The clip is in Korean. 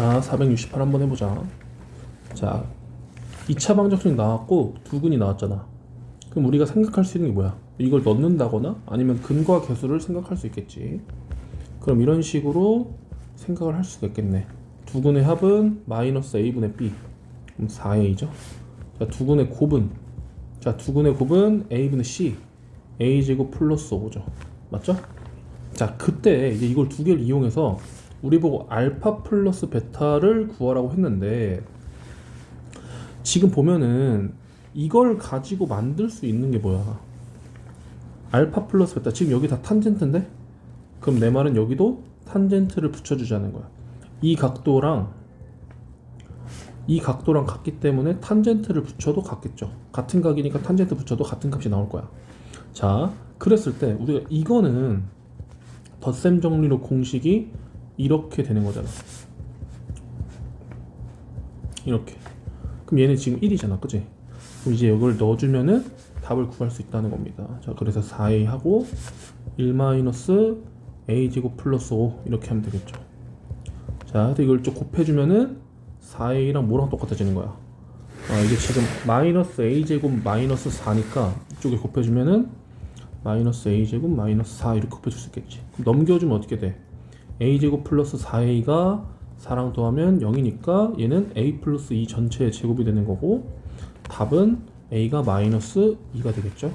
자, 468 한번 해보자. 자, 2차 방정식 나왔고 두근이 나왔잖아. 그럼 우리가 생각할 수 있는 게 뭐야? 이걸 넣는다거나 아니면 근과 개수를 생각할 수 있겠지. 그럼 이런 식으로 생각을 할 수가 있겠네. 두근의 합은 마이너스 a분의 b. 그럼 4a죠. 자, 두근의 곱은 자, 두근의 곱은 a분의 c. a제곱 플러스 5죠. 맞죠? 자, 그때 이제 이걸 두 개를 이용해서 우리 보고 알파 플러스 베타를 구하라고 했는데 지금 보면은 이걸 가지고 만들 수 있는 게 뭐야? 알파 플러스 베타 지금 여기 다 탄젠트인데? 그럼 내 말은 여기도 탄젠트를 붙여주자는 거야. 이 각도랑 이 각도랑 같기 때문에 탄젠트를 붙여도 같겠죠. 같은 각이니까 탄젠트 붙여도 같은 값이 나올 거야. 자, 그랬을 때 우리가 이거는 덧셈 정리로 공식이 이렇게 되는 거잖아. 이렇게. 그럼 얘는 지금 1이잖아. 그지? 그럼 이제 이걸 넣어주면은 답을 구할 수 있다는 겁니다. 자, 그래서 4a 하고 1 마이너스 a 제곱 플러스 5 이렇게 하면 되겠죠. 자, 이걸 좀 곱해주면은 4a랑 뭐랑 똑같아지는 거야? 아, 이게 지금 마이너스 a 제곱 마이너스 4니까 이쪽에 곱해주면은 마이너스 a 제곱 마이너스 4 이렇게 곱해줄 수 있겠지. 그럼 넘겨주면 어떻게 돼? A 제곱 플러스 4a가 4랑 더하면 0이니까 얘는 a 플러스 2 전체의 제곱이 되는 거고 답은 a가 마이너스 2가 되겠죠.